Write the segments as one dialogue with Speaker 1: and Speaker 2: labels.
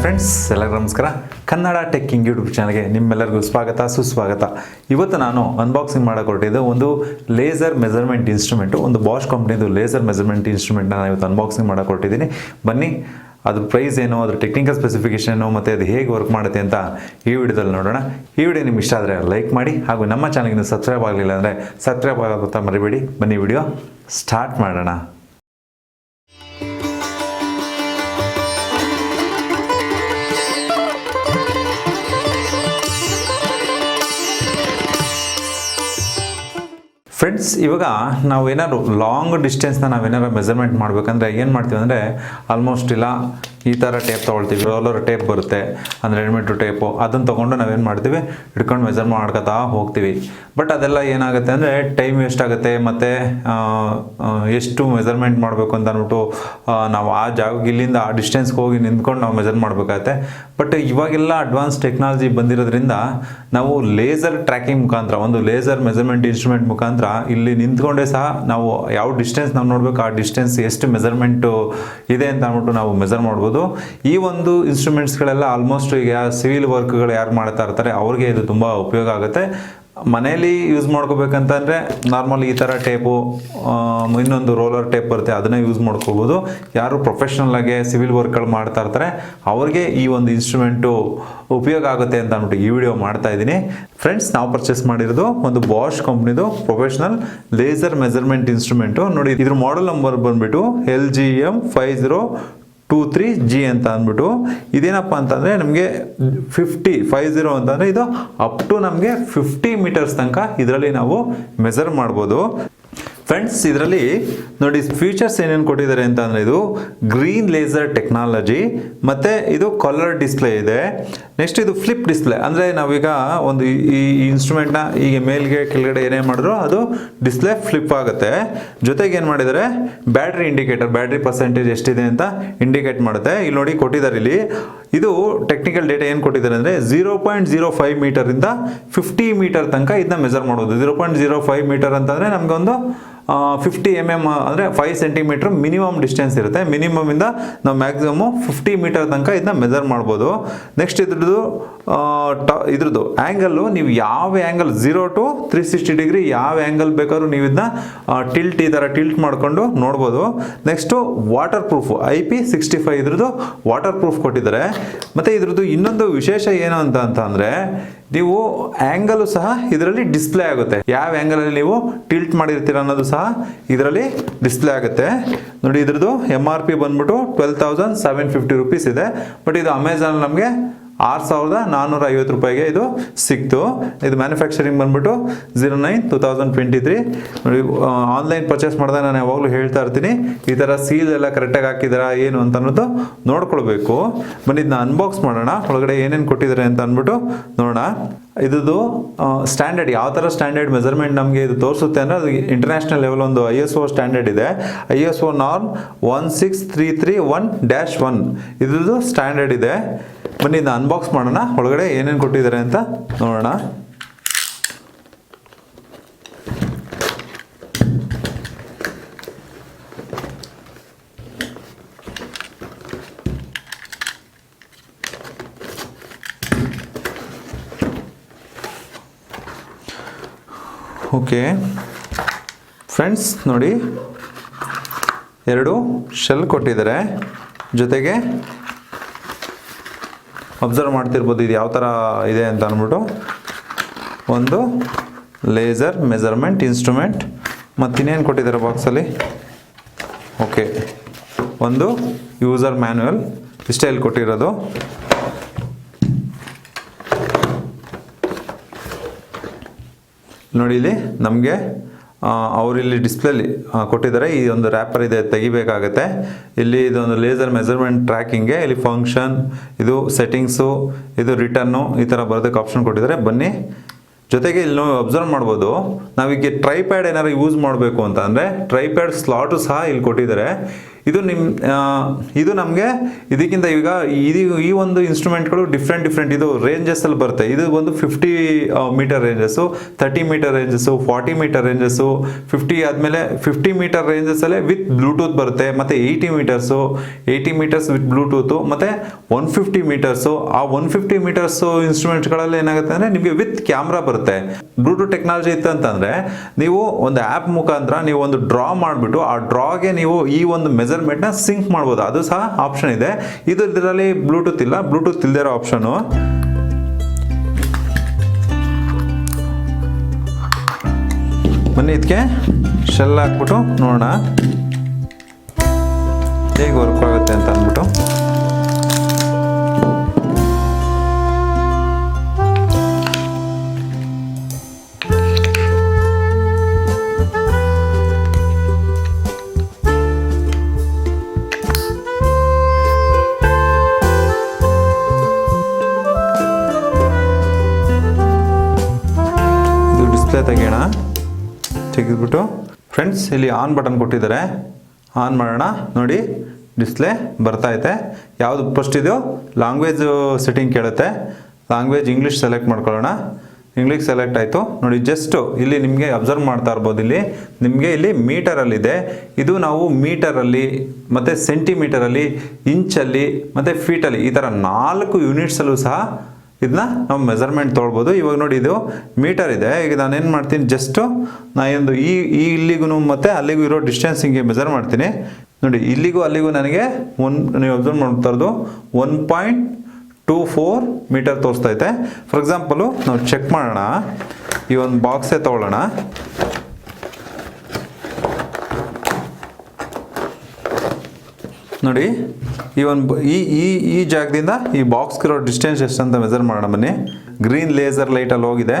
Speaker 1: Friends ಎಲ್ಲರಿಗೂ ನಮಸ್ಕಾರ. Kannada ಟೆಕ್ಕಿಂಗ್ YouTube ಚಾನಲ್ಗೆ ನಿಮ್ಮೆಲ್ಲರಿಗೂ ಸ್ವಾಗತ, ಸುಸ್ವಾಗತ. ಇವತ್ತು ನಾನು ಅನ್ಬಾಕ್ಸಿಂಗ್ ಮಾಡಕ್ಕೆ ಹೊರಟಿದ್ದು ಒಂದು ಲೇಸರ್ ಮೆಜರ್ಮೆಂಟ್ ಇನ್ಸ್ಟ್ರೂಮೆಂಟು ಒಂದು ಬಾಷ್ ಕಂಪ್ನಿದು ಲೇಸರ್ ಮೆಜರ್ಮೆಂಟ್ ಇನ್ಸ್ಟ್ರೂಮೆಂಟ್ನ ನಾನು ಇವತ್ತು ಅನ್ಬಾಕ್ಸಿಂಗ್ ಮಾಡಕ್ಕೆ ಹೊರಟಿದ್ದೀನಿ ಬನ್ನಿ, ಅದು ಪ್ರೈಸ್ ಏನು, ಅದ್ರ ಟೆಕ್ನಿಕಲ್ ಸ್ಪೆಸಿಫಿಕೇಶನ್ ಏನು, ಮತ್ತು ಅದು ಹೇಗೆ ವರ್ಕ್ ಮಾಡುತ್ತೆ ಅಂತ ಈ ವಿಡಿಯೋದಲ್ಲಿ ನೋಡೋಣ. ಈ ವಿಡಿಯೋ ನಿಮ್ಗೆ ಇಷ್ಟ ಆದರೆ ಲೈಕ್ ಮಾಡಿ, ಹಾಗೂ ನಮ್ಮ ಚಾನಲ್ಗಿಂತ ಸಬ್ಸ್ಕ್ರೈಬ್ ಆಗಲಿಲ್ಲ ಅಂದರೆ ಸಬ್ಸ್ಕ್ರೈಬ್ ಆಗೋದು ಮರಿಬೇಡಿ. ಬನ್ನಿ ವಿಡಿಯೋ ಸ್ಟಾರ್ಟ್ ಮಾಡೋಣ. ಫ್ರೆಂಡ್ಸ್ ಇವಾಗ ನಾವು ಏನಾದ್ರು ಲಾಂಗ್ ಡಿಸ್ಟೆನ್ಸ್ನ ನಾವೇನಾದ್ರು ಮೆಜರ್ಮೆಂಟ್ ಮಾಡಬೇಕಂದ್ರೆ ಏನು ಮಾಡ್ತೀವಿ ಅಂದರೆ ಆಲ್ಮೋಸ್ಟ್ ಇಲ್ಲ, ಈ ಥರ ಟೇಪ್ ತೊಗೊಳ್ತೀವಿ ರೋಲರ್ ಟೇಪ್ ಬರುತ್ತೆ, ಅಂದರೆ ರೆಡಿಮೇಡು ಟೇಪು ಅದನ್ನು ತೊಗೊಂಡು ನಾವೇನು ಮಾಡ್ತೀವಿ, ಹಿಡ್ಕೊಂಡು ಮೆಜರ್ ಮಾಡ್ಕೊತಾ ಹೋಗ್ತೀವಿ. ಬಟ್ ಅದೆಲ್ಲ ಏನಾಗುತ್ತೆ ಅಂದರೆ ಟೈಮ್ ವೇಸ್ಟ್ ಆಗುತ್ತೆ, ಮತ್ತು ಎಷ್ಟು ಮೆಜರ್ಮೆಂಟ್ ಮಾಡಬೇಕು ಅಂತ ಅಂದ್ಬಿಟ್ಟು ನಾವು ಆ ಜಾಗಕ್ಕೆ ಇಲ್ಲಿಂದ ಆ ಡಿಸ್ಟೆನ್ಸ್ಗೆ ಹೋಗಿ ನಿಂತ್ಕೊಂಡು ನಾವು ಮೆಜರ್ ಮಾಡಬೇಕಾಗತ್ತೆ. ಬಟ್ ಇವಾಗೆಲ್ಲ ಅಡ್ವಾನ್ಸ್ ಟೆಕ್ನಾಲಜಿ ಬಂದಿರೋದ್ರಿಂದ ನಾವು ಲೇಸರ್ ಟ್ರ್ಯಾಕಿಂಗ್ ಮುಖಾಂತರ, ಒಂದು ಲೇಸರ್ ಮೆಜರ್ಮೆಂಟ್ ಇನ್ಸ್ಟ್ರೂಮೆಂಟ್ ಮುಖಾಂತರ ಇಲ್ಲಿ ನಿಂತ್ಕೊಂಡೇ ಸಹ ನಾವು ಯಾವ ಡಿಸ್ಟೆನ್ಸ್ ನಾವು ನೋಡಬೇಕು, ಆ ಡಿಸ್ಟೆನ್ಸ್ ಎಷ್ಟು ಮೆಜರ್ಮೆಂಟು ಇದೆ ಅಂತ ಅಂದ್ಬಿಟ್ಟು ನಾವು ಮೆಜರ್ ಮಾಡ್ಬೋದು. ಈ ಒಂದು ಇನ್ಸ್ಟ್ರೂಮೆಂಟ್ಸ್ಗಳೆಲ್ಲ ಆಲ್ಮೋಸ್ಟ್ ಈಗ ಸಿವಿಲ್ ವರ್ಕ್ಗಳು ಯಾರು ಮಾಡ್ತಾ ಇರ್ತಾರೆ, ಅವ್ರಿಗೆ ಇದು ತುಂಬ ಉಪಯೋಗ ಆಗುತ್ತೆ. ಮನೇಲಿ ಯೂಸ್ ಮಾಡ್ಕೋಬೇಕಂತಂದರೆ ನಾರ್ಮಲ್ ಈ ಥರ ಟೇಪು ಇನ್ನೊಂದು ರೋಲರ್ ಟೇಪ್ ಬರುತ್ತೆ ಅದನ್ನೇ ಯೂಸ್ ಮಾಡ್ಕೋಬೋದು ಯಾರು ಪ್ರೊಫೆಷ್ನಲ್ ಆಗಿ ಸಿವಿಲ್ ವರ್ಕ್ಗಳು ಮಾಡ್ತಾ ಇರ್ತಾರೆ ಅವ್ರಿಗೆ ಈ ಒಂದು ಇನ್ಸ್ಟ್ರೂಮೆಂಟು ಉಪಯೋಗ ಆಗುತ್ತೆ ಅಂತ ಅಂದ್ಬಿಟ್ಟು ಈ ವಿಡಿಯೋ ಮಾಡ್ತಾ ಇದ್ದೀನಿ ಫ್ರೆಂಡ್ಸ್ ನಾವು ಪರ್ಚೇಸ್ ಮಾಡಿರೋದು ಒಂದು ಬಾಷ್ ಕಂಪ್ನಿದು ಪ್ರೊಫೆಷ್ನಲ್ ಲೇಸರ್ ಮೆಜರ್ಮೆಂಟ್ ಇನ್ಸ್ಟ್ರೂಮೆಂಟು ನೋಡಿ ಇದ್ರ ಮಾಡೆಲ್ ನಂಬರ್ ಬಂದ್ಬಿಟ್ಟು L G M five zero two three G ಅಂತ ಅಂದ್ಬಿಟ್ಟು ಇದೇನಪ್ಪ ಅಂತಂದರೆ ನಮಗೆ ಫಿಫ್ಟಿ, ಫೈವ್ ಜೀರೋ ಅಂತಂದರೆ ಇದು ಅಪ್ ಟು ನಮಗೆ ಫಿಫ್ಟಿ ಮೀಟರ್ಸ್ ತನಕ ಇದರಲ್ಲಿ ನಾವು ಮೆಸರ್ ಮಾಡ್ಬೋದು. ಫ್ರೆಂಡ್ಸ್ ಇದರಲ್ಲಿ ನೋಡಿ ಫೀಚರ್ಸ್ ಏನೇನು ಕೊಟ್ಟಿದ್ದಾರೆ ಅಂತ ಅಂದರೆ ಇದು ಗ್ರೀನ್ ಲೇಸರ್ ಟೆಕ್ನಾಲಜಿ ಮತ್ತು ಇದು ಕಲರ್ ಡಿಸ್ಪ್ಲೇ ಇದೆ. ನೆಕ್ಸ್ಟ್ ಇದು ಫ್ಲಿಪ್ ಡಿಸ್ಪ್ಲೇ ಅಂದರೆ ನಾವೀಗ ಒಂದು ಈ- ಇನ್ಸ್ಟ್ರೂಮೆಂಟ್ನ ಈಗ ಮೇಲ್ಗೆ ಕೆಳಗಡೆ ಏನೇ ಮಾಡಿದ್ರು ಅದು ಡಿಸ್ಪ್ಲೇ ಫ್ಲಿಪ್ ಆಗುತ್ತೆ. ಜೊತೆಗೆ ಏನು ಮಾಡಿದ್ದಾರೆ? ಬ್ಯಾಟ್ರಿ ಇಂಡಿಕೇಟರ್ ಬ್ಯಾಟ್ರಿ ಪರ್ಸೆಂಟೇಜ್ ಎಷ್ಟಿದೆ ಅಂತ ಇಂಡಿಕೇಟ್ ಮಾಡುತ್ತೆ. ಇಲ್ಲಿ ನೋಡಿ ಕೊಟ್ಟಿದ್ದಾರೆ ಇಲ್ಲಿ. ಇದು ಟೆಕ್ನಿಕಲ್ ಡೇಟಾ ಏನು ಕೊಟ್ಟಿದ್ದಾರೆ ಅಂದರೆ ಝೀರೋ ಪಾಯಿಂಟ್ ಜೀರೋ ಫೈವ್ ಮೀಟರಿಂದ ಫಿಫ್ಟಿ ಮೀಟರ್ ತನಕ ಇದನ್ನ ಮೆಜರ್ ಮಾಡೋದು. Zero point zero five meter ಅಂತಂದರೆ ನಮಗೊಂದು ಫಿಫ್ಟಿ ಎಂ ಎಂ ಅಂದರೆ ಫೈವ್ ಸೆಂಟಿಮೀಟ್ರ್ ಮಿನಿಮಮ್ ಡಿಸ್ಟೆನ್ಸ್ ಇರುತ್ತೆ. ಮಿನಿಮಮ್ ಇಂದ ನಾವು ಮ್ಯಾಕ್ಸಿಮಮ್ ಫಿಫ್ಟಿ ಮೀಟರ್ ತನಕ ಇದನ್ನ ಮೆಜರ್ ಮಾಡ್ಬೋದು. ನೆಕ್ಸ್ಟ್ ಇದ್ರದ್ದು ಟ- ಇದ್ರದ್ದು ಆ್ಯಂಗಲ್ಲು ನೀವು ಯಾವ angle zero to three sixty degree ಯಾವ ಆ್ಯಂಗಲ್ ಬೇಕಾದ್ರೂ ನೀವು ಇದನ್ನ ಟಿಲ್ಟ್ ಈ ಥರ ಟಿಲ್ಟ್ ಮಾಡಿಕೊಂಡು ನೋಡ್ಬೋದು. Next waterproof I P sixty five ಇದ್ರದ್ದು ವಾಟರ್ ಪ್ರೂಫ್ ಕೊಟ್ಟಿದ್ದಾರೆ. ಮತ್ತು ಇದ್ರದ್ದು ಇನ್ನೊಂದು ವಿಶೇಷ ಏನು ಅಂತ ಅಂತ ಅಂದರೆ ನೀವು ಆ್ಯಂಗಲು ಸಹ ಇದರಲ್ಲಿ ಡಿಸ್ಪ್ಲೇ ಆಗುತ್ತೆ. ಯಾವ ಆ್ಯಂಗಲಲ್ಲಿ ನೀವು ಟಿಲ್ಟ್ ಮಾಡಿರ್ತೀರ ಅನ್ನೋದು ಸಹ ಇದರಲ್ಲಿ ಡಿಸ್ಪ್ಲೇ ಆಗುತ್ತೆ. ನೋಡಿ ಇದ್ರದ್ದು ಎಂ ಆರ್ ಪಿ ಬಂದ್ಬಿಟ್ಟು twelve thousand seven fifty rupees ಇದೆ. ಬಟ್ ಇದು ಅಮೆಝಾನ್ ನಮಗೆ ಆರು ಸಾವಿರದ ನಾನ್ನೂರ ಐವತ್ತು ರೂಪಾಯಿಗೆ ಇದು ಸಿಕ್ತು. ಇದು ಮ್ಯಾನುಫ್ಯಾಕ್ಚರಿಂಗ್ ಬಂದ್ಬಿಟ್ಟು zero nine two thousand twenty three online purchase ಮಾಡಿದಾಗ ನಾನು ಯಾವಾಗಲೂ ಹೇಳ್ತಾ ಇರ್ತೀನಿ, ಈ ಥರ ಸೀಲ್ ಎಲ್ಲ ಕರೆಕ್ಟಾಗಿ ಹಾಕಿದಾರಾ ಏನು ಅಂತ ಅನ್ನೋದು ನೋಡ್ಕೊಳ್ಬೇಕು. ಬನ್ನಿ, ಇದನ್ನ ಅನ್ಬಾಕ್ಸ್ ಮಾಡೋಣ. ಒಳಗಡೆ ಏನೇನು ಕೊಟ್ಟಿದ್ದಾರೆ ಅಂತ ಅಂದ್ಬಿಟ್ಟು ನೋಡೋಣ. ಇದ್ದು ಸ್ಟ್ಯಾಂಡರ್ಡ್ ಯಾವ ಥರ ಸ್ಟ್ಯಾಂಡರ್ಡ್ ಮೆಜರ್ಮೆಂಟ್ ನಮಗೆ ಇದು ತೋರಿಸುತ್ತೆ ಅಂದರೆ ಅದು ಇಂಟರ್ನ್ಯಾಷನಲ್ ಲೆವೆಲ್ ಒಂದು ಐ ಎಸ್ ಒ ಸ್ಟ್ಯಾಂಡರ್ಡ್ ಇದೆ. I S O norm one six three three one dash one ಇದ್ರದ್ದು ಸ್ಟ್ಯಾಂಡರ್ಡ್ ಇದೆ. ಬನ್ನಿ, ಇದನ್ನ ಅನ್ಬಾಕ್ಸ್ ಮಾಡೋಣ. ಒಳಗಡೆ ಏನೇನು ಕೊಟ್ಟಿದ್ದಾರೆ ಅಂತ ನೋಡೋಣ. ಓಕೆ. ಫ್ರೆಂಡ್ಸ್, ನೋಡಿ. ಎರಡು ಶೆಲ್ ಕೊಟ್ಟಿದ್ದಾರೆ. ಜೊತೆಗೆ ಅಬ್ಸರ್ವ್ ಮಾಡ್ತಿರ್ಬೋದು, ಇದು ಯಾವ ಥರ ಇದೆ ಅಂತ ಅಂದ್ಬಿಟ್ಟು. ಒಂದು ಲೇಸರ್ ಮೆಜರ್ಮೆಂಟ್ ಇನ್ಸ್ಟ್ರೂಮೆಂಟ್ ಮತ್ತು ಇನ್ನೇನು ಕೊಟ್ಟಿದ್ದಾರೆ ಬಾಕ್ಸಲ್ಲಿ ಓಕೆ ಒಂದು ಯೂಸರ್ ಮ್ಯಾನ್ಯಲ್ ಇಷ್ಟೇ ಇಲ್ಲಿ ಕೊಟ್ಟಿರೋದು. ನೋಡಿ ಇಲ್ಲಿ ನಮಗೆ ಅವರಿಲ್ಲಿ ಡಿಸ್ಪ್ಲೇಲಿ ಕೊಟ್ಟಿದ್ದಾರೆ. ಈ ಒಂದು ರ್ಯಾಪರ್ ಇದೆ, ತೆಗಿಬೇಕಾಗತ್ತೆ. ಇಲ್ಲಿ ಇದೊಂದು ಲೇಸರ್ ಮೆಜರ್ಮೆಂಟ್ ಟ್ರ್ಯಾಕಿಂಗ್ಗೆ ಇಲ್ಲಿ ಫಂಕ್ಷನ್ ಇದು ಸೆಟ್ಟಿಂಗ್ಸು ಇದು ರಿಟರ್ನು ಈ ಥರ ಬರೋದಕ್ಕೆ ಆಪ್ಷನ್ ಕೊಟ್ಟಿದ್ದಾರೆ. ಬನ್ನಿ. ಜೊತೆಗೆ ಇಲ್ಲಿ ನಾವು ಅಬ್ಸರ್ವ್ ಮಾಡ್ಬೋದು. ನಾವೀಗ ಟ್ರೈಪ್ಯಾಡ್ ಏನಾದ್ರು ಯೂಸ್ ಮಾಡಬೇಕು ಅಂತ ಅಂದರೆ ಟ್ರೈಪ್ಯಾಡ್ ಸ್ಲಾಟು ಸಹ ಇಲ್ಲಿ ಕೊಟ್ಟಿದ್ದಾರೆ. ಇದು ನಿಮ್ಮ ಇದು ನಮಗೆ ಇದಕ್ಕಿಂತ ಈಗ ಇದು ಈ ಒಂದು ಇನ್ಸ್ಟ್ರೂಮೆಂಟ್ಗಳು ಡಿಫ್ರೆಂಟ್ ಡಿಫ್ರೆಂಟ್ ಇದು ರೇಂಜಸ್ಸಲ್ಲಿ ಬರುತ್ತೆ. ಇದು ಒಂದು fifty metre ranges thirty metre ranges forty metre ranges fifty ಆದಮೇಲೆ ಫಿಫ್ಟಿ ಮೀಟರ್ ರೇಂಜಸ್ಸಲ್ಲೇ ವಿತ್ ಬ್ಲೂಟೂತ್ ಬರುತ್ತೆ. ಮತ್ತು eighty metres eighty metres with Bluetooth ಮತ್ತು ಒನ್ ಫಿಫ್ಟಿ ಮೀಟರ್ಸು ಆ ಒನ್ ಫಿಫ್ಟಿ ಮೀಟರ್ಸು ಇನ್ಸ್ಟ್ರೂಮೆಂಟ್ಗಳಲ್ಲಿ ಏನಾಗುತ್ತೆ ಅಂದರೆ ನಿಮಗೆ ವಿತ್ ಕ್ಯಾಮ್ರಾ ಬರುತ್ತೆ. ಬ್ಲೂಟೂತ್ ಟೆಕ್ನಾಲಜಿ ಇತ್ತು ಅಂತಂದರೆ ನೀವು ಒಂದು ಆ್ಯಪ್ ಮುಖಾಂತರ ನೀವು ಒಂದು ಡ್ರಾ ಮಾಡಿಬಿಟ್ಟು ಆ ಡ್ರಾಗೆ ನೀವು ಈ ಒಂದು ಮೆಜರ್ಮೆಂಟ್ನ ಸಿಂಕ್ ಮಾಡ್ಬೋದು. ಅದು ಸಹ ಆಪ್ಷನ್ ಇದೆ. ಇದು ಇದರಲ್ಲಿ ಬ್ಲೂಟೂತ್ ಇಲ್ಲ. ಬ್ಲೂಟೂತ್ ಇಲ್ಲದೇ ಇರೋ ಆಪ್ಷನು. ಬನ್ನಿ ಇದಕ್ಕೆ ಶೆಲ್ ಹಾಕ್ಬಿಟ್ಟು ನೋಡೋಣ. ಹೇಗೆ ವರ್ಕ್ ಆಗುತ್ತೆ ಅಂತ ಅಂದ್ಬಿಟ್ಟು. ಡಿಸ್ಪ್ಲೇ ತೆಗೆಯೋಣ. ತೆಗೆದ್ಬಿಟ್ಟು ಫ್ರೆಂಡ್ಸ್ ಇಲ್ಲಿ ಆನ್ ಬಟನ್ ಕೊಟ್ಟಿದ್ದಾರೆ. ಆನ್ ಮಾಡೋಣ. ನೋಡಿ ಡಿಸ್ಪ್ಲೇ ಬರ್ತಾ ಐತೆ. ಯಾವುದು ಫಸ್ಟ್ ಇದು ಲ್ಯಾಂಗ್ವೇಜ್ ಸೆಟ್ಟಿಂಗ್ ಕೇಳುತ್ತೆ. ಲ್ಯಾಂಗ್ವೇಜ್ ಇಂಗ್ಲೀಷ್ ಸೆಲೆಕ್ಟ್ ಮಾಡ್ಕೊಳ್ಳೋಣ. ಇಂಗ್ಲೀಷ್ ಸೆಲೆಕ್ಟ್ ಆಯಿತು. ನೋಡಿ ಜಸ್ಟು ಇಲ್ಲಿ ನಿಮಗೆ ಅಬ್ಸರ್ವ್ ಮಾಡ್ತಾ ಇರ್ಬೋದು ಇಲ್ಲಿ. ನಿಮಗೆ ಇಲ್ಲಿ ಮೀಟರಲ್ಲಿದೆ ಇದು. ನಾವು ಮೀಟರಲ್ಲಿ ಮತ್ತು ಸೆಂಟಿಮೀಟರಲ್ಲಿ ಇಂಚಲ್ಲಿ ಮತ್ತು ಫೀಟಲ್ಲಿ ಈ ಥರ ನಾಲ್ಕು ಯೂನಿಟ್ಸಲ್ಲೂ ಸಹ ಇದನ್ನ ನಾವು ಮೆಜರ್ಮೆಂಟ್ ತೊಗೊಳ್ಬೋದು ಇವಾಗ ನೋಡಿ ಇದು ಮೀಟರ್ ಇದೆ. ಈಗ ನಾನು ಏನು ಮಾಡ್ತೀನಿ ಜಸ್ಟು ನಾ ಒಂದು ಈ ಇಲ್ಲಿಗೂ ಮತ್ತು ಅಲ್ಲಿಗೂ ಇರೋ ಡಿಸ್ಟೆನ್ಸ್ ಹಿಂಗೆ ಮೆಜರ್ ಮಾಡ್ತೀನಿ. ನೋಡಿ, ಇಲ್ಲಿಗೂ ಅಲ್ಲಿಗೂ ನನಗೆ ಒನ್ ನೀವು ಅಬ್ಸರ್ವ್ ಮಾಡ್ತಾ ಇರೋದು one point two four meter ತೋರಿಸ್ತೈತೆ for example ನಾವು ಚೆಕ್ ಮಾಡೋಣ. ಈ ಒಂದು ಬಾಕ್ಸೇ ತೊಗೊಳ್ಳೋಣ. ನೋಡಿ, ಈ ಒಂದು ಈ ಈ ಈ ಜಾಗದಿಂದ ಈ ಬಾಕ್ಸ್ಗಿರೋ ಡಿಸ್ಟೆನ್ಸ್ ಎಷ್ಟು ಅಂತ ಮೆಜರ್ ಮಾಡೋಣ ಬನ್ನಿ. ಗ್ರೀನ್ ಲೇಸರ್ ಲೈಟಲ್ಲಿ ಹೋಗಿದೆ.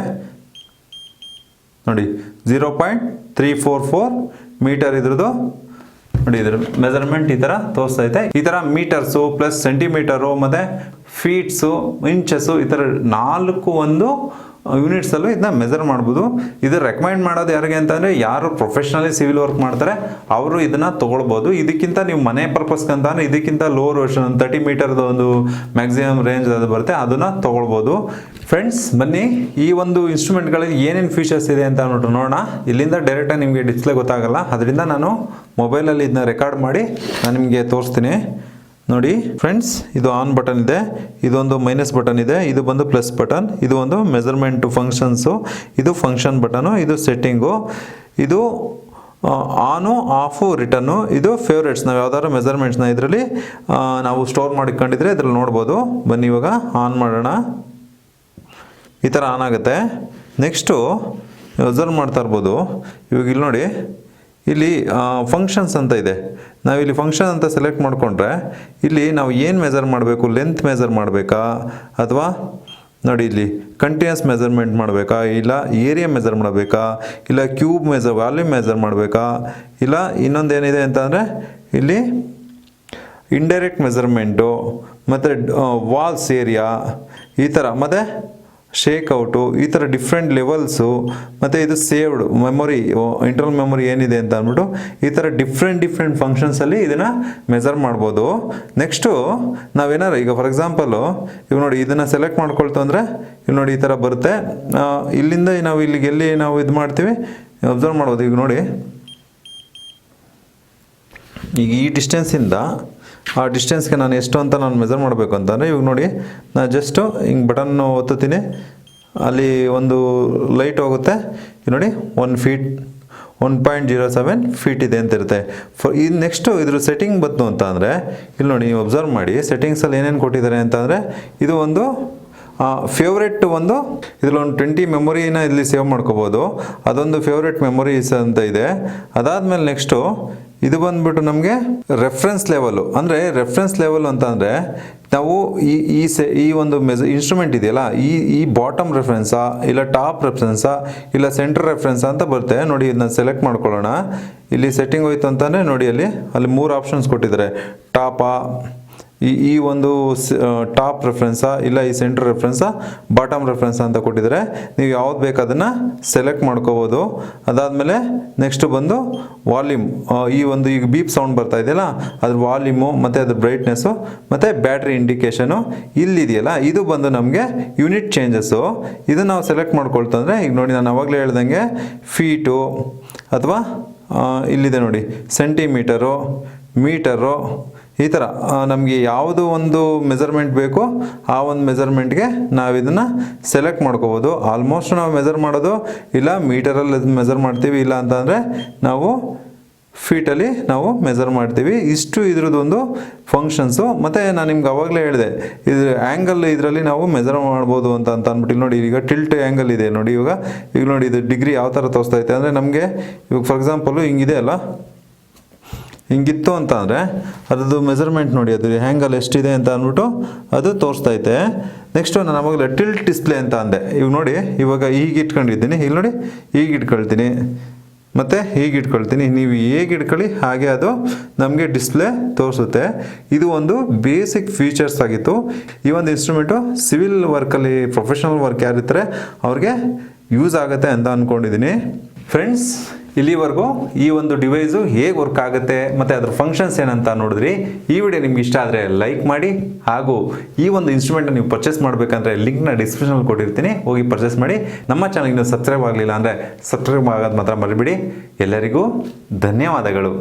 Speaker 1: ನೋಡಿ zero point three four four meter ಇದ್ರದ್ದು. ನೋಡಿ, ಇದ್ರ ಮೆಜರ್ಮೆಂಟ್ ಈ ಥರ ತೋರಿಸ್ತಾ ಇದೆ. ಈ ಥರ ಮೀಟರ್ಸು ಪ್ಲಸ್ ಸೆಂಟಿಮೀಟರು ಮತ್ತು ಫೀಟ್ಸು ಇಂಚಸ್ಸು ಈ ಥರ ನಾಲ್ಕು ಒಂದು ಯೂನಿಟ್ಸಲ್ಲೂ ಇದನ್ನ ಮೆಜರ್ ಮಾಡ್ಬೋದು. ಇದು ರೆಕಮೆಂಡ್ ಮಾಡೋದು ಯಾರಿಗೆ ಅಂತಂದರೆ, ಯಾರು ಪ್ರೊಫೆಷ್ನಲಿ ಸಿವಿಲ್ ವರ್ಕ್ ಮಾಡ್ತಾರೆ, ಅವರು ಇದನ್ನು ತೊಗೊಳ್ಬೋದು. ಇದಕ್ಕಿಂತ ನೀವು ಮನೆ ಪರ್ಪಸ್ಗೆ ಇದಕ್ಕಿಂತ ಲೋವರ್ ವರ್ಷನ್ ತರ್ಟಿ ಮೀಟರ್ದು ಒಂದು ಮ್ಯಾಕ್ಸಿಮಮ್ ರೇಂಜ್ ಅದು ಬರುತ್ತೆ, ಅದನ್ನು ತೊಗೊಳ್ಬೋದು. ಫ್ರೆಂಡ್ಸ್ ಬನ್ನಿ, ಈ ಒಂದು ಇನ್ಸ್ಟ್ರೂಮೆಂಟ್ಗಳಲ್ಲಿ ಏನೇನು ಫೀಚರ್ಸ್ ಇದೆ ಅಂತ ಅಂದ್ಬಿಟ್ಟು ನೋಡೋಣ. ಇಲ್ಲಿಂದ ಡೈರೆಕ್ಟಾಗಿ ನಿಮಗೆ ಡಿಸ್ಪ್ಲೇ ಗೊತ್ತಾಗಲ್ಲ. ಅದರಿಂದ ನಾನು ಮೊಬೈಲಲ್ಲಿ ಇದನ್ನ ರೆಕಾರ್ಡ್ ಮಾಡಿ ನಾನು ನಿಮಗೆ ತೋರಿಸ್ತೀನಿ. ನೋಡಿ ಫ್ರೆಂಡ್ಸ್ ಇದು ಆನ್ ಬಟನ್ ಇದೆ, ಇದೊಂದು ಮೈನಸ್ ಬಟನ್ ಇದೆ, ಇದು ಬಂದು ಪ್ಲಸ್ ಬಟನ್ ಇದು ಒಂದು ಮೆಜರ್ಮೆಂಟ್ ಫಂಕ್ಷನ್ಸು ಇದು ಫಂಕ್ಷನ್ ಬಟನು ಇದು ಸೆಟ್ಟಿಂಗು ಇದು ಆನು ಆಫು ರಿಟರ್ನು ಇದು ಫೇವ್ರೇಟ್ಸ್ ನಾವು ಯಾವ್ದಾದ್ರು ಮೆಜರ್ಮೆಂಟ್ಸ್ನ ಇದರಲ್ಲಿ ನಾವು ಸ್ಟೋರ್ ಮಾಡಿಕೊಂಡಿದ್ರೆ ಇದ್ರಲ್ಲಿ ನೋಡ್ಬೋದು. ಬನ್ನಿ ಇವಾಗ ಆನ್ ಮಾಡೋಣ. ಈ ಥರ ಆನ್ ಆಗುತ್ತೆ. ನೆಕ್ಸ್ಟು ಅಬ್ಸರ್ವ್ ಮಾಡ್ತಾ ಇರ್ಬೋದು. ಇವಾಗ ಇಲ್ಲಿ ನೋಡಿ, ಇಲ್ಲಿ ಫಂಕ್ಷನ್ಸ್ ಅಂತ ಇದೆ. ನಾವಿಲ್ಲಿ ಫಂಕ್ಷನ್ ಅಂತ ಸೆಲೆಕ್ಟ್ ಮಾಡಿಕೊಂಡ್ರೆ, ಇಲ್ಲಿ ನಾವು ಏನು ಮೆಜರ್ ಮಾಡಬೇಕು? ಲೆಂತ್ ಮೆಜರ್ ಮಾಡಬೇಕಾ? ಅಥವಾ ನೋಡಿ ಇಲ್ಲಿ ಕಂಟಿನ್ಯೂಸ್ ಮೆಸರ್ಮೆಂಟ್ ಮಾಡಬೇಕಾ? ಇಲ್ಲ ಏರಿಯಾ ಮೆಜರ್ ಮಾಡಬೇಕಾ? ಇಲ್ಲ ಕ್ಯೂಬ್ ಮೆಜರ್ ವಾಲ್ಯೂಮ್ ಮೆಜರ್ ಮಾಡಬೇಕಾ? ಇಲ್ಲ ಇನ್ನೊಂದು ಏನಿದೆ ಅಂತಂದರೆ, ಇಲ್ಲಿ ಇಂಡೈರೆಕ್ಟ್ ಮೆಜರ್ಮೆಂಟು ಮತ್ತು ವಾಲ್ಸ್ ಏರಿಯಾ ಈ ಥರ ಮತ್ತು ಶೇಕ್ ಔಟು ಈ ಥರ ಡಿಫ್ರೆಂಟ್ ಲೆವೆಲ್ಸು ಮತ್ತು ಇದು ಸೇವ್ಡ್ ಮೆಮೊರಿ ಇಂಟರ್ನಲ್ ಮೆಮೊರಿ ಏನಿದೆ ಅಂತ ಅಂದ್ಬಿಟ್ಟು ಈ ಥರ ಡಿಫ್ರೆಂಟ್ ಡಿಫ್ರೆಂಟ್ ಫಂಕ್ಷನ್ಸಲ್ಲಿ ಇದನ್ನು ಮೆಸರ್ ಮಾಡ್ಬೋದು. ನೆಕ್ಸ್ಟು ನಾವೇನಾರು, ಈಗ ಫಾರ್ ಎಕ್ಸಾಂಪಲು ಇವ್ ನೋಡಿ, ಇದನ್ನು ಸೆಲೆಕ್ಟ್ ಮಾಡ್ಕೊಳ್ತು ಅಂದರೆ, ಇವ್ ನೋಡಿ ಈ ಥರ ಬರುತ್ತೆ. ಇಲ್ಲಿಂದ ನಾವು ಇಲ್ಲಿಗೆ ಎಲ್ಲಿ ನಾವು ಇದು ಮಾಡ್ತೀವಿ? ಅಬ್ಸರ್ವ್ ಮಾಡ್ಬೋದು. ಈಗ ನೋಡಿ, ಈಗ ಈ ಡಿಸ್ಟೆನ್ಸಿಂದ ಆ ಡಿಸ್ಟೆನ್ಸ್ಗೆ ನಾನು ಎಷ್ಟು ಅಂತ ನಾನು ಮೆಜರ್ ಮಾಡಬೇಕು ಅಂತಂದರೆ ಇವಾಗ ನೋಡಿ ನಾನು ಜಸ್ಟು ಹಿಂಗೆ ಬಟನ್ ಒತ್ತುತ್ತೀನಿ. ಅಲ್ಲಿ ಒಂದು ಲೈಟ್ ಹೋಗುತ್ತೆ. ನೋಡಿ one feet one point zero seven feet ಇದೆ ಅಂತ ಇರುತ್ತೆ. ಫ ಈ ನೆಕ್ಸ್ಟು ಇದ್ರ ಸೆಟ್ಟಿಂಗ್ ಬಂತು ಅಂತ ಅಂದರೆ, ಇಲ್ಲಿ ನೋಡಿ ನೀವು ಒಬ್ಸರ್ವ್ ಮಾಡಿ ಸೆಟ್ಟಿಂಗ್ಸಲ್ಲಿ ಏನೇನು ಕೊಟ್ಟಿದ್ದಾರೆ ಅಂತಂದರೆ ಇದು ಒಂದು ಫೇವ್ರೆಟ್ ಒಂದು, ಇದರಲ್ಲಿ ಒಂದು ಟ್ವೆಂಟಿ ಮೆಮೊರಿನ ಇಲ್ಲಿ ಸೇವ್ ಮಾಡ್ಕೋಬೋದು. ಅದೊಂದು ಫೇವ್ರೆಟ್ ಮೆಮೊರೀಸ್ ಅಂತ ಇದೆ. ಅದಾದಮೇಲೆ ನೆಕ್ಸ್ಟು ಇದು ಬಂದ್ಬಿಟ್ಟು ನಮಗೆ ರೆಫರೆನ್ಸ್ ಲೆವೆಲು ಅಂದರೆ ರೆಫರೆನ್ಸ್ ಲೆವೆಲ್ ಅಂತ ಅಂದರೆ ನಾವು ಈ ಈ ಸೆ, ಈ ಒಂದು ಮೆಜ ಇನ್ಸ್ಟ್ರೂಮೆಂಟ್ ಇದೆಯಲ್ಲ, ಈ ಈ ಬಾಟಮ್ ರೆಫರೆನ್ಸಾ ಇಲ್ಲ ಟಾಪ್ ರೆಫರೆನ್ಸಾ ಇಲ್ಲ ಸೆಂಟರ್ ರೆಫರೆನ್ಸಾ ಅಂತ ಬರುತ್ತೆ. ನೋಡಿ ಇದನ್ನ ಸೆಲೆಕ್ಟ್ ಮಾಡ್ಕೊಳ್ಳೋಣ. ಇಲ್ಲಿ ಸೆಟ್ಟಿಂಗ್ ಹೋಯ್ತು ಅಂತಂದರೆ ನೋಡಿ ಅಲ್ಲಿ ಅಲ್ಲಿ ಮೂರು ಆಪ್ಷನ್ಸ್ ಕೊಟ್ಟಿದ್ದಾರೆ. ಟಾಪಾ ಈ ಈ ಒಂದು ಟಾಪ್ ರೆಫರೆನ್ಸಾ ಇಲ್ಲ ಈ ಸೆಂಟ್ರ್ ರೆಫರೆನ್ಸಾ ಬಾಟಮ್ ರೆಫರೆನ್ಸ್ ಅಂತ ಕೊಟ್ಟಿದ್ದಾರೆ ನೀವು ಯಾವ್ದು ಬೇಕು ಅದನ್ನು ಸೆಲೆಕ್ಟ್ ಮಾಡ್ಕೋಬೋದು. ಅದಾದಮೇಲೆ ನೆಕ್ಸ್ಟ್ ಬಂದು ವಾಲ್ಯೂಮ್ ಈ ಒಂದು ಈಗ ಬೀಪ್ ಸೌಂಡ್ ಬರ್ತಾ ಇದೆಯಲ್ಲ, ಅದ್ರ ವಾಲ್ಯೂಮು ಮತ್ತು ಅದ್ರ ಬ್ರೈಟ್ನೆಸ್ಸು ಮತ್ತು ಬ್ಯಾಟ್ರಿ ಇಂಡಿಕೇಷನು ಇಲ್ಲಿದೆಯಲ್ಲ, ಇದು ಬಂದು ನಮಗೆ ಯೂನಿಟ್ ಚೇಂಜಸ್ಸು ಇದು ನಾವು ಸೆಲೆಕ್ಟ್ ಮಾಡ್ಕೊಳ್ತಂದ್ರೆ ಈಗ ನೋಡಿ ನಾನು ಅವಾಗಲೇ ಹೇಳ್ದಂಗೆ ಫೀಟು ಅಥವಾ ಇಲ್ಲಿದೆ ನೋಡಿ ಸೆಂಟಿಮೀಟರು ಮೀಟರು ಈ ಥರ ನಮಗೆ ಯಾವುದು ಒಂದು ಮೆಜರ್ಮೆಂಟ್ ಬೇಕೋ ಆ ಒಂದು ಮೆಜರ್ಮೆಂಟ್ಗೆ ನಾವು ಇದನ್ನು ಸೆಲೆಕ್ಟ್ ಮಾಡ್ಕೋಬೋದು. ಆಲ್ಮೋಸ್ಟ್ ನಾವು ಮೆಜರ್ ಮಾಡೋದು ಇಲ್ಲ ಮೀಟರಲ್ಲಿ ಮೆಜರ್ ಮಾಡ್ತೀವಿ ಇಲ್ಲ ಅಂತಂದರೆ ನಾವು ಫೀಟಲ್ಲಿ ನಾವು ಮೆಜರ್ ಮಾಡ್ತೀವಿ. ಇಷ್ಟು ಇದ್ರದ್ದೊಂದು ಫಂಕ್ಷನ್ಸು ಮತ್ತು ನಾನು ನಿಮ್ಗೆ ಅವಾಗಲೇ ಹೇಳಿದೆ, ಇದು ಆ್ಯಂಗಲ್ ಇದರಲ್ಲಿ ನಾವು ಮೆಜರ್ ಮಾಡ್ಬೋದು ಅಂತ ಅಂತ ಅಂದ್ಬಿಟ್ಟು, ಇಲ್ಲಿ ನೋಡಿ ಈಗ ಟಿಲ್ಟ್ ಆ್ಯಂಗಲ್ ಇದೆ ನೋಡಿ ಇವಾಗ. ಈಗ ನೋಡಿ ಇದು ಡಿಗ್ರಿ ಯಾವ ಥರ ತೋರಿಸ್ತಾ ಅಂದರೆ ನಮಗೆ ಇವಾಗ ಫಾರ್ ಎಕ್ಸಾಂಪಲು ಹಿಂಗಿದೆ ಅಲ್ಲ? ಹಿಂಗಿತ್ತು ಅಂತ ಅಂದರೆ ಅದ್ರದ್ದು ಮೆಸರ್ಮೆಂಟ್ ನೋಡಿ, ಅದು ಹ್ಯಾಂಗಲ್ ಎಷ್ಟಿದೆ ಅಂತ ಅಂದ್ಬಿಟ್ಟು ಅದು ತೋರಿಸ್ತೈತೆ. ನೆಕ್ಸ್ಟು ನಾನು ಅವಾಗಲೇ ಟಿಲ್ಟ್ ಡಿಸ್ಪ್ಲೇ ಅಂತ ಅಂದೆ. ಇವು ನೋಡಿ, ಇವಾಗ ಈಗ ಇಟ್ಕೊಂಡಿದ್ದೀನಿ. ಇಲ್ಲಿ ನೋಡಿ ಈಗ ಇಟ್ಕೊಳ್ತೀನಿ. ಮತ್ತು ಹೀಗೆ ಇಟ್ಕೊಳ್ತೀನಿ. ನೀವು ಹೇಗೆ ಇಟ್ಕೊಳ್ಳಿ, ಹಾಗೆ ಅದು ನಮಗೆ ಡಿಸ್ಪ್ಲೇ ತೋರಿಸುತ್ತೆ. ಇದು ಒಂದು ಬೇಸಿಕ್ ಫೀಚರ್ಸ್ ಆಗಿತ್ತು. ಈ ಒಂದು ಇನ್ಸ್ಟ್ರೂಮೆಂಟು ಸಿವಿಲ್ ವರ್ಕಲ್ಲಿ ಪ್ರೊಫೆಷನಲ್ ವರ್ಕ್ ಯಾರಿರ್ತಾರೆ, ಅವ್ರಿಗೆ ಯೂಸ್ ಆಗುತ್ತೆ ಅಂತ ಅಂದ್ಕೊಂಡಿದ್ದೀನಿ ಫ್ರೆಂಡ್ಸ್ ಇಲ್ಲಿವರೆಗೂ ಈ ಒಂದು ಡಿವೈಸು ಹೇಗೆ ವರ್ಕ್ ಆಗುತ್ತೆ ಮತ್ತು ಅದ್ರ ಫಂಕ್ಷನ್ಸ್ ಏನಂತ ನೋಡಿದ್ರಿ. ಈ ವಿಡಿಯೋ ನಿಮ್ಗೆ ಇಷ್ಟ ಆದರೆ ಲೈಕ್ ಮಾಡಿ ಹಾಗೂ ಈ ಒಂದು ಇನ್ಸ್ಟ್ರೂಮೆಂಟ್ ನೀವು ಪರ್ಚೇಸ್ ಮಾಡಬೇಕಂದ್ರೆ ಲಿಂಕ್ನ ಡಿಸ್ಕ್ರಿಪ್ಷನಲ್ಲಿ ಕೊಟ್ಟಿರ್ತೀನಿ. ಹೋಗಿ ಪರ್ಚೇಸ್ ಮಾಡಿ. ನಮ್ಮ ಚಾನಲ್ಗೆ ಸಬ್ಸ್ಕ್ರೈಬ್ ಆಗಲಿಲ್ಲ ಅಂದರೆ ಸಬ್ಸ್ಕ್ರೈಬ್ ಆಗೋದು ಮಾತ್ರ ಮರಿಬಿಡಿ. ಎಲ್ಲರಿಗೂ ಧನ್ಯವಾದಗಳು.